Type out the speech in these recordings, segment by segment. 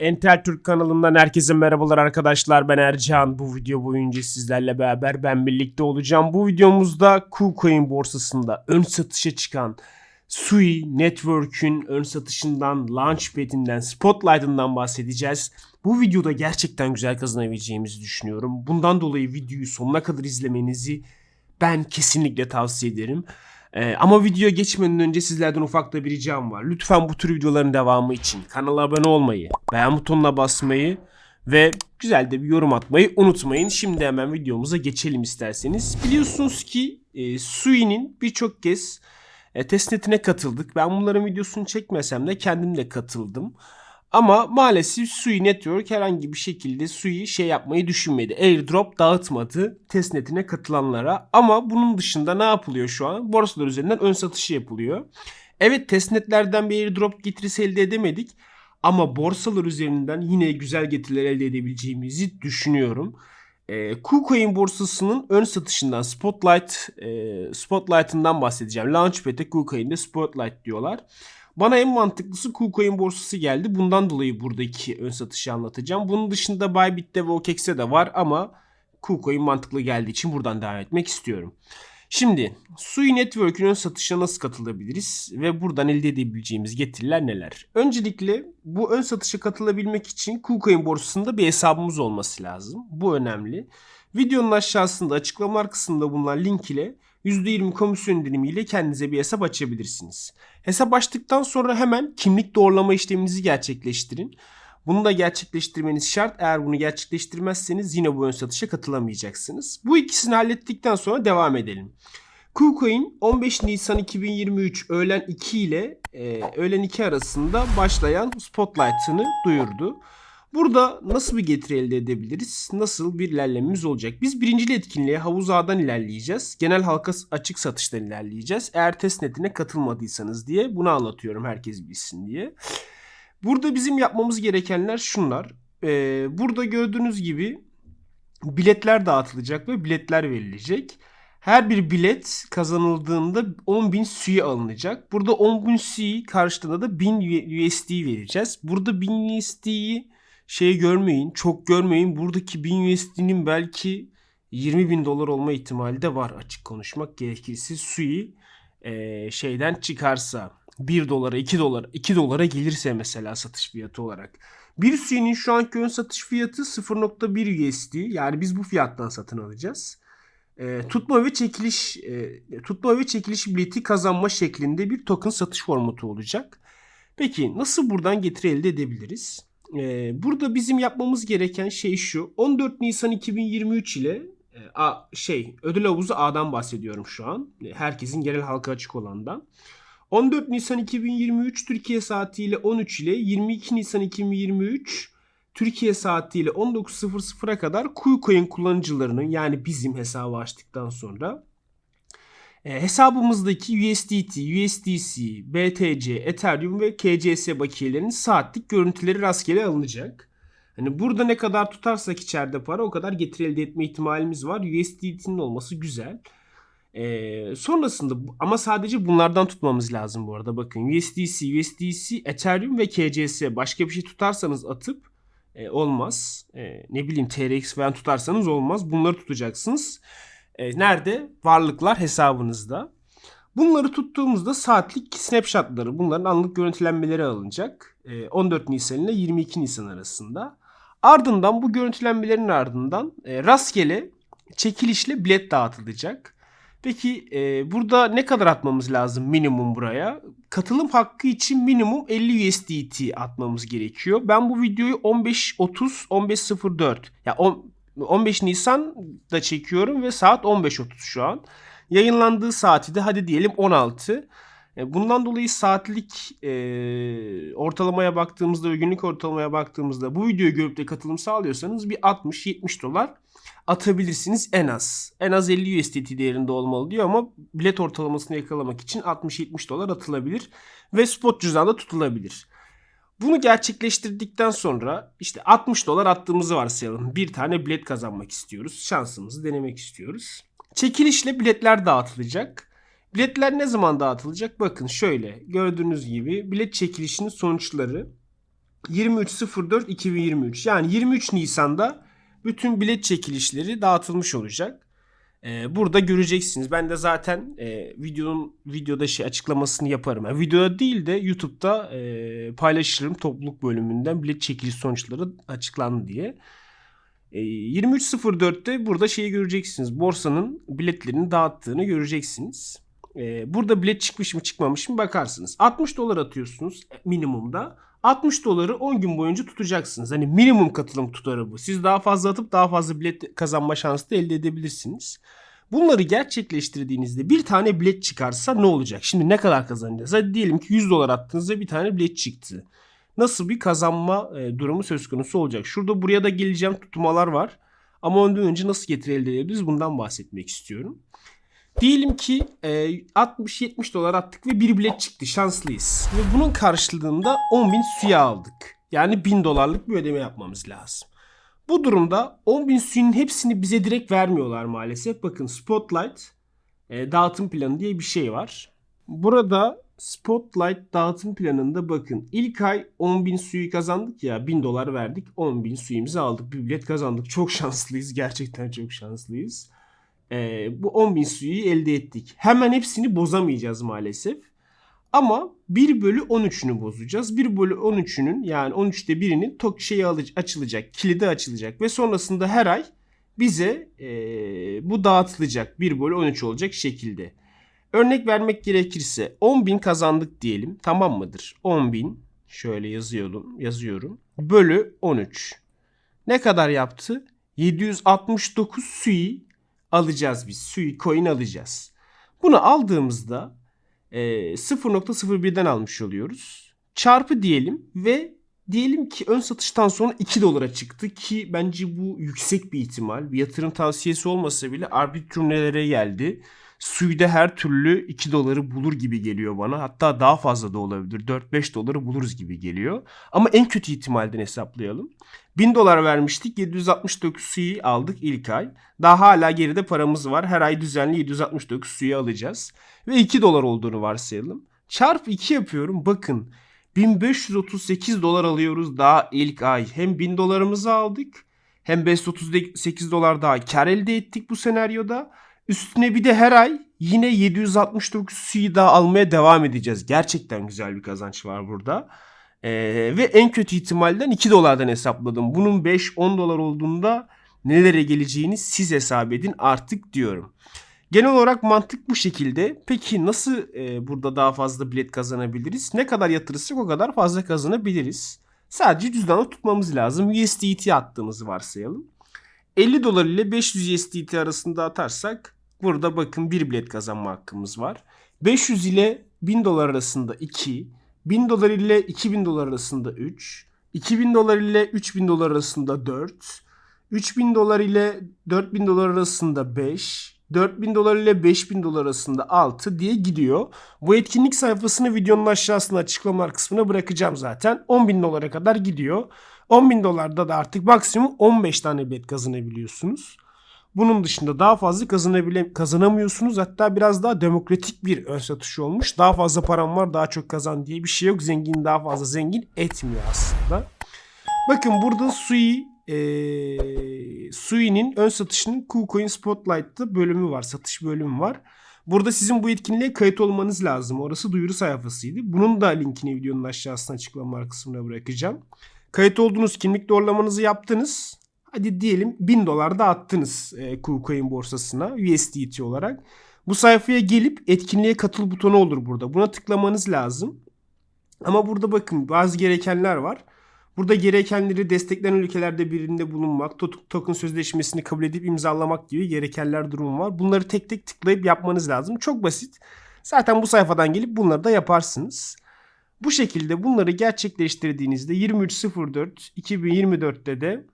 Entel Türk kanalından herkese merhabalar arkadaşlar. Ben Ercan. Bu video boyunca sizlerle beraber ben birlikte olacağım. Bu videomuzda KuCoin borsasında ön satışa çıkan Sui Network'ün ön satışından, Launchpad'inden, Spotlight'ından bahsedeceğiz. Bu videoda gerçekten güzel kazanabileceğimizi düşünüyorum. Bundan dolayı videoyu sonuna kadar izlemenizi ben kesinlikle tavsiye ederim. Ee, ama videoya geçmeden önce sizlerden ufak da bir ricam var. Lütfen bu tür videoların devamı için kanala abone olmayı, beğen butonuna basmayı ve güzel de bir yorum atmayı unutmayın. Şimdi hemen videomuza geçelim isterseniz. Biliyorsunuz ki e, Sui'nin birçok kez e, testnetine katıldık. Ben bunların videosunu çekmesem de kendim de katıldım. Ama maalesef Sui Network herhangi bir şekilde Sui şey yapmayı düşünmedi. Airdrop dağıtmadı testnetine katılanlara. Ama bunun dışında ne yapılıyor şu an? Borsalar üzerinden ön satışı yapılıyor. Evet testnetlerden bir airdrop getirisi elde edemedik. Ama borsalar üzerinden yine güzel getiriler elde edebileceğimizi düşünüyorum. E, KuCoin borsasının ön satışından Spotlight e, Spotlight'ından bahsedeceğim. Launchpad'e KuCoin'de Spotlight diyorlar. Bana en mantıklısı KuCoin borsası geldi. Bundan dolayı buradaki ön satışı anlatacağım. Bunun dışında Bybit'te ve OKEx'e de var ama KuCoin mantıklı geldiği için buradan devam etmek istiyorum. Şimdi Sui Network'ün ön satışına nasıl katılabiliriz ve buradan elde edebileceğimiz getiriler neler? Öncelikle bu ön satışa katılabilmek için KuCoin borsasında bir hesabımız olması lazım. Bu önemli. Videonun aşağısında açıklamalar kısmında bulunan link ile %20 komisyon indirimiyle kendinize bir hesap açabilirsiniz. Hesap açtıktan sonra hemen kimlik doğrulama işleminizi gerçekleştirin. Bunu da gerçekleştirmeniz şart. Eğer bunu gerçekleştirmezseniz yine bu ön satışa katılamayacaksınız. Bu ikisini hallettikten sonra devam edelim. KuCoin 15 Nisan 2023 öğlen 2 ile e, öğlen 2 arasında başlayan Spotlight'ını duyurdu. Burada nasıl bir getiri elde edebiliriz? Nasıl bir ilerlememiz olacak? Biz birincil etkinliğe havuz ağdan ilerleyeceğiz. Genel halka açık satıştan ilerleyeceğiz. Eğer testnetine katılmadıysanız diye bunu anlatıyorum herkes bilsin diye. Burada bizim yapmamız gerekenler şunlar. Ee, burada gördüğünüz gibi biletler dağıtılacak ve biletler verilecek. Her bir bilet kazanıldığında 10.000 SUI alınacak. Burada 10.000 SUI karşılığında da 1000 USD vereceğiz. Burada 1000 USD'yi şey görmeyin, çok görmeyin. Buradaki 1000 USD'nin belki 20 bin dolar olma ihtimali de var açık konuşmak gerekirse. Sui e, şeyden çıkarsa 1 dolara 2 dolara 2 dolara gelirse mesela satış fiyatı olarak. Bir Sui'nin şu anki ön satış fiyatı 0.1 USD. Yani biz bu fiyattan satın alacağız. E, tutma ve çekiliş e, tutma ve çekiliş bileti kazanma şeklinde bir token satış formatı olacak. Peki nasıl buradan getiri elde edebiliriz? Ee, burada bizim yapmamız gereken şey şu. 14 Nisan 2023 ile e, A, şey ödül havuzu A'dan bahsediyorum şu an. E, Herkesin genel halka açık olandan. 14 Nisan 2023 Türkiye saatiyle 13 ile 22 Nisan 2023 Türkiye saatiyle 19.00'a kadar KuCoin kullanıcılarının yani bizim hesabı açtıktan sonra e, hesabımızdaki USDT, USDC, BTC, Ethereum ve KCS bakiyelerinin saatlik görüntüleri rastgele alınacak. Hani burada ne kadar tutarsak içeride para o kadar getiri elde etme ihtimalimiz var. USDT'nin olması güzel. Ee, sonrasında ama sadece bunlardan tutmamız lazım bu arada. Bakın USDC, USDC, Ethereum ve KCS başka bir şey tutarsanız atıp e, olmaz. E, ne bileyim TRX falan tutarsanız olmaz. Bunları tutacaksınız. E, nerede? Varlıklar hesabınızda. Bunları tuttuğumuzda saatlik snapshotları, bunların anlık görüntülenmeleri alınacak. E, 14 Nisan ile 22 Nisan arasında. Ardından bu görüntülenmelerin ardından e, rastgele çekilişle bilet dağıtılacak. Peki e, burada ne kadar atmamız lazım minimum buraya? Katılım hakkı için minimum 50 USDT atmamız gerekiyor. Ben bu videoyu 15.30 15.04 ya 10, 15 Nisan'da çekiyorum ve saat 15.30 şu an. Yayınlandığı saati de hadi diyelim 16. E, Bundan dolayı saatlik e, ortalamaya baktığımızda ve günlük ortalamaya baktığımızda bu videoyu görüp de katılım sağlıyorsanız bir 60-70 dolar atabilirsiniz en az. En az 50 USDT değerinde olmalı diyor ama bilet ortalamasını yakalamak için 60-70 dolar atılabilir ve spot cüzdanda tutulabilir. Bunu gerçekleştirdikten sonra işte 60 dolar attığımızı varsayalım. Bir tane bilet kazanmak istiyoruz. Şansımızı denemek istiyoruz. Çekilişle biletler dağıtılacak. Biletler ne zaman dağıtılacak? Bakın şöyle gördüğünüz gibi bilet çekilişinin sonuçları 23.04.2023 yani 23 Nisan'da bütün bilet çekilişleri dağıtılmış olacak. Ee, burada göreceksiniz. Ben de zaten e, videonun videoda şey açıklamasını yaparım. Yani videoda değil de YouTube'da e, paylaşırım topluluk bölümünden bilet çekiliş sonuçları açıklandı diye. E, 23.04'te burada şeyi göreceksiniz. Borsanın biletlerini dağıttığını göreceksiniz. E, burada bilet çıkmış mı çıkmamış mı bakarsınız. 60 dolar atıyorsunuz minimumda. 60 doları 10 gün boyunca tutacaksınız. Hani minimum katılım tutarı bu. Siz daha fazla atıp daha fazla bilet kazanma şansı da elde edebilirsiniz. Bunları gerçekleştirdiğinizde bir tane bilet çıkarsa ne olacak? Şimdi ne kadar kazanacağız? Hadi diyelim ki 100 dolar attığınızda bir tane bilet çıktı. Nasıl bir kazanma e, durumu söz konusu olacak? Şurada buraya da geleceğim tutmalar var. Ama ondan önce nasıl getiri elde edebiliriz bundan bahsetmek istiyorum. Diyelim ki e, 60-70 dolar attık ve bir bilet çıktı. Şanslıyız. Ve bunun karşılığında 10 bin suya aldık. Yani 1000 dolarlık bir ödeme yapmamız lazım. Bu durumda 10 bin suyun hepsini bize direkt vermiyorlar maalesef. Bakın Spotlight e, dağıtım planı diye bir şey var. Burada Spotlight dağıtım planında bakın ilk ay 10 bin suyu kazandık ya 1000 dolar verdik 10 bin suyumuzu aldık bir bilet kazandık çok şanslıyız gerçekten çok şanslıyız. Ee, bu 10 bin suyu elde ettik. Hemen hepsini bozamayacağız maalesef. Ama 1 bölü 13'ünü bozacağız. 1 bölü 13'ünün yani 13'te birinin tok şeyi açılacak, kilidi açılacak ve sonrasında her ay bize e, bu dağıtılacak. 1 bölü 13 olacak şekilde. Örnek vermek gerekirse 10 bin kazandık diyelim. Tamam mıdır? 10 bin şöyle yazıyorum, yazıyorum. Bölü 13. Ne kadar yaptı? 769 sui alacağız biz. Sui coin alacağız. Bunu aldığımızda e, 0.01'den almış oluyoruz. Çarpı diyelim ve diyelim ki ön satıştan sonra 2 dolara çıktı ki bence bu yüksek bir ihtimal. Bir yatırım tavsiyesi olmasa bile arbitrumlere geldi. Suyda her türlü 2 doları bulur gibi geliyor bana. Hatta daha fazla da olabilir. 4-5 doları buluruz gibi geliyor. Ama en kötü ihtimalden hesaplayalım. 1000 dolar vermiştik. 769 suyu aldık ilk ay. Daha hala geride paramız var. Her ay düzenli 769 suyu alacağız. Ve 2 dolar olduğunu varsayalım. Çarp 2 yapıyorum. Bakın 1538 dolar alıyoruz daha ilk ay. Hem 1000 dolarımızı aldık. Hem 538 dolar daha kar elde ettik bu senaryoda. Üstüne bir de her ay yine 769 suyu daha almaya devam edeceğiz. Gerçekten güzel bir kazanç var burada. Ee, ve en kötü ihtimalden 2 dolardan hesapladım. Bunun 5-10 dolar olduğunda nelere geleceğini siz hesap edin artık diyorum. Genel olarak mantık bu şekilde. Peki nasıl e, burada daha fazla bilet kazanabiliriz? Ne kadar yatırırsak o kadar fazla kazanabiliriz. Sadece cüzdanı tutmamız lazım. USDT attığımızı varsayalım. 50 dolar ile 500 USDT arasında atarsak burada bakın bir bilet kazanma hakkımız var. 500 ile 1000 dolar arasında 2, 1000 dolar ile 2000 dolar arasında 3, 2000 dolar ile 3000 dolar arasında 4, 3000 dolar ile 4000 dolar arasında 5, 4000 dolar ile 5000 dolar arasında 6 diye gidiyor. Bu etkinlik sayfasını videonun aşağısına açıklamalar kısmına bırakacağım zaten. 10.000 dolara kadar gidiyor. 10.000 dolarda da artık maksimum 15 tane bet kazanabiliyorsunuz. Bunun dışında daha fazla kazanabile kazanamıyorsunuz. Hatta biraz daha demokratik bir ön satış olmuş. Daha fazla param var daha çok kazan diye bir şey yok. Zengin daha fazla zengin etmiyor aslında. Bakın burada Sui e, Sui'nin ön satışının KuCoin Spotlight'ta bölümü var. Satış bölümü var. Burada sizin bu etkinliğe kayıt olmanız lazım. Orası duyuru sayfasıydı. Bunun da linkini videonun aşağısına açıklamalar kısmına bırakacağım. Kayıt olduğunuz kimlik doğrulamanızı yaptınız. Hadi diyelim 1000 dolar da attınız e, KuCoin borsasına USDT olarak. Bu sayfaya gelip etkinliğe katıl butonu olur burada. Buna tıklamanız lazım. Ama burada bakın bazı gerekenler var. Burada gerekenleri desteklenen ülkelerde birinde bulunmak, token sözleşmesini kabul edip imzalamak gibi gerekenler durumu var. Bunları tek tek tıklayıp yapmanız lazım. Çok basit. Zaten bu sayfadan gelip bunları da yaparsınız. Bu şekilde bunları gerçekleştirdiğinizde 23.04 2024'te de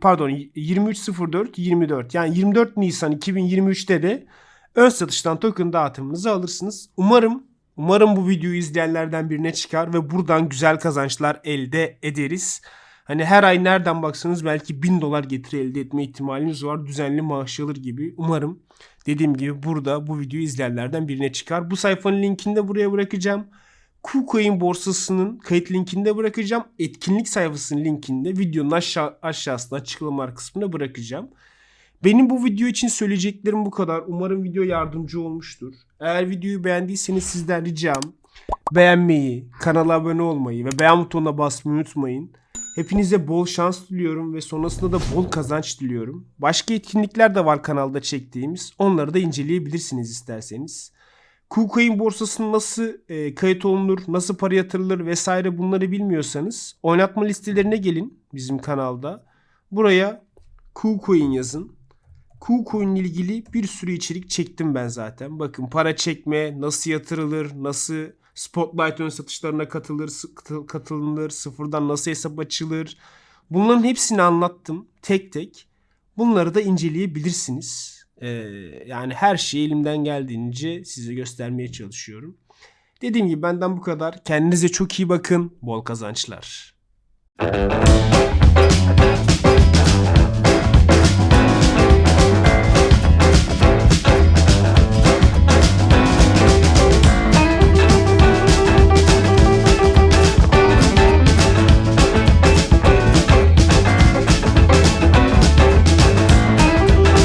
pardon 23.04 24 yani 24 Nisan 2023'te de ön satıştan token dağıtımınızı alırsınız. Umarım Umarım bu videoyu izleyenlerden birine çıkar ve buradan güzel kazançlar elde ederiz. Hani her ay nereden baksanız belki 1000 dolar getiri elde etme ihtimaliniz var. Düzenli maaş alır gibi. Umarım dediğim gibi burada bu videoyu izleyenlerden birine çıkar. Bu sayfanın linkini de buraya bırakacağım. KuCoin borsasının kayıt linkini de bırakacağım. Etkinlik sayfasının linkini de videonun aşağı, aşağısına açıklamalar kısmına bırakacağım. Benim bu video için söyleyeceklerim bu kadar. Umarım video yardımcı olmuştur. Eğer videoyu beğendiyseniz sizden ricam beğenmeyi, kanala abone olmayı ve beğen butonuna basmayı unutmayın. Hepinize bol şans diliyorum ve sonrasında da bol kazanç diliyorum. Başka etkinlikler de var kanalda çektiğimiz. Onları da inceleyebilirsiniz isterseniz. KuCoin borsasına nasıl e, kayıt olunur, nasıl para yatırılır vesaire bunları bilmiyorsanız oynatma listelerine gelin bizim kanalda. Buraya KuCoin yazın. KuCoin ile ilgili bir sürü içerik çektim ben zaten. Bakın para çekme, nasıl yatırılır, nasıl Spotlight ön satışlarına katılır, katılınır, sıfırdan nasıl hesap açılır. Bunların hepsini anlattım tek tek. Bunları da inceleyebilirsiniz. Ee, yani her şeyi elimden geldiğince size göstermeye çalışıyorum. Dediğim gibi benden bu kadar. Kendinize çok iyi bakın. Bol kazançlar.